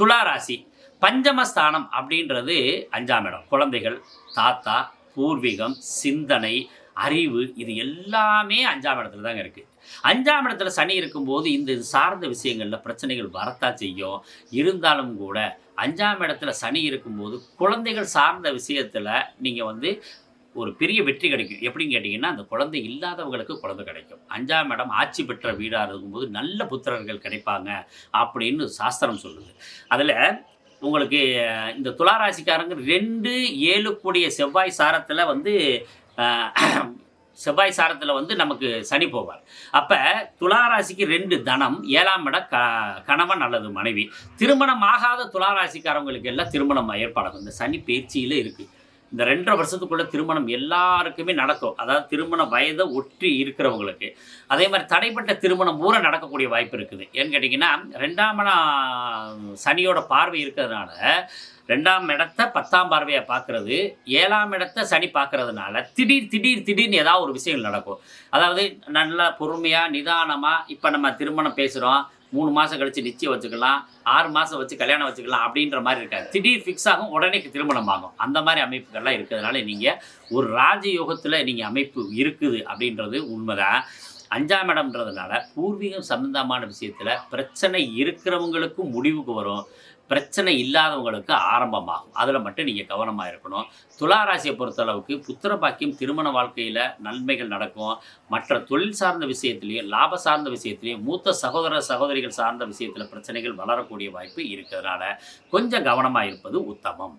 துளாராசி பஞ்சமஸ்தானம் அப்படின்றது அஞ்சாம் இடம். குழந்தைகள் தாத்தா பூர்வீகம் சிந்தனை அறிவு இது எல்லாமே அஞ்சாம் இடத்துல தாங்க இருக்குது அஞ்சாம் இடத்துல சனி இருக்கும்போது இந்த இது சார்ந்த விஷயங்களில் பிரச்சனைகள் வரத்தான் செய்யும். இருந்தாலும் கூட அஞ்சாம் இடத்துல சனி இருக்கும்போது குழந்தைகள் சார்ந்த விஷயத்தில் நீங்கள் வந்து ஒரு பெரிய வெற்றி கிடைக்கும். எப்படின்னு கேட்டிங்கன்னா அந்த குழந்தை இல்லாதவங்களுக்கு குழந்தை கிடைக்கும். அஞ்சாம் இடம் ஆட்சி பெற்ற வீடாக இருக்கும்போது நல்ல புத்திரர்கள் கிடைப்பாங்க அப்படின்னு சாஸ்திரம் சொல்லுது. அதில் உங்களுக்கு இந்த துளாராசிக்காரங்க ரெண்டு ஏழு கூடிய செவ்வாய் சாரத்தில் வந்து செவ்வாய் சாரத்தில் வந்து நமக்கு சனி போவார். அப்போ துளாராசிக்கு ரெண்டு தனம். ஏழாம் இடம் க கணவன் அல்லது மனைவி. திருமணம் ஆகாத துளாராசிக்காரவங்களுக்கு எல்லாம் திருமணம் ஏற்பாடாகும் இந்த சனி பயிற்சியில் இருக்குது இந்த ரெண்டரை வருஷத்துக்குள்ளே திருமணம் எல்லாருக்குமே நடக்கும். அதாவது திருமண வயதை ஒற்றி இருக்கிறவங்களுக்கு. அதே மாதிரி தடைப்பட்ட திருமணம் பூரா நடக்கக்கூடிய வாய்ப்பு இருக்குது. ஏன்னு கேட்டிங்கன்னா ரெண்டாம் சனியோட பார்வை இருக்கிறதுனால ரெண்டாம் இடத்த பத்தாம் பார்வையை பார்க்கறது ஏழாம் இடத்த சனி பார்க்கறதுனால திடீர் திடீர் திடீர்னு ஏதாவது ஒரு விஷயங்கள் நடக்கும். அதாவது நல்லா பொறுமையாக நிதானமாக இப்போ நம்ம திருமணம் பேசுகிறோம் மூணு மாதம் கழித்து நிச்சயம் வச்சுக்கலாம் ஆறு மாதம் வச்சு கல்யாணம் வச்சுக்கலாம் அப்படின்ற மாதிரி இருக்காது. திடீர் ஃபிக்ஸ் ஆகும் உடனே திருமணம் ஆகும் அந்த மாதிரி அமைப்புகள்லாம் இருக்கிறதுனால நீங்கள் ஒரு ராஜயோகத்தில் நீங்கள் அமைப்பு இருக்குது அப்படின்றது உண்மைதான். அஞ்சாம் இடம்ன்றதுனால பூர்வீகம் சம்பந்தமான விஷயத்தில் பிரச்சனை இருக்கிறவங்களுக்கும் முடிவுக்கு வரும். பிரச்சனை இல்லாதவங்களுக்கு ஆரம்பமாகும். அதில் மட்டும் நீங்கள் கவனமாக இருக்கணும். துளாராசியை பொறுத்தளவுக்கு புத்திர பாக்கியம் திருமண வாழ்க்கையில் நன்மைகள் நடக்கும். மற்ற தொழில் சார்ந்த விஷயத்திலையும் லாப சார்ந்த விஷயத்திலையும் மூத்த சகோதர சகோதரிகள் சார்ந்த விஷயத்தில் பிரச்சனைகள் வளரக்கூடிய வாய்ப்பு இருக்கிறதுனால கொஞ்சம் கவனமாக இருப்பது உத்தமம்.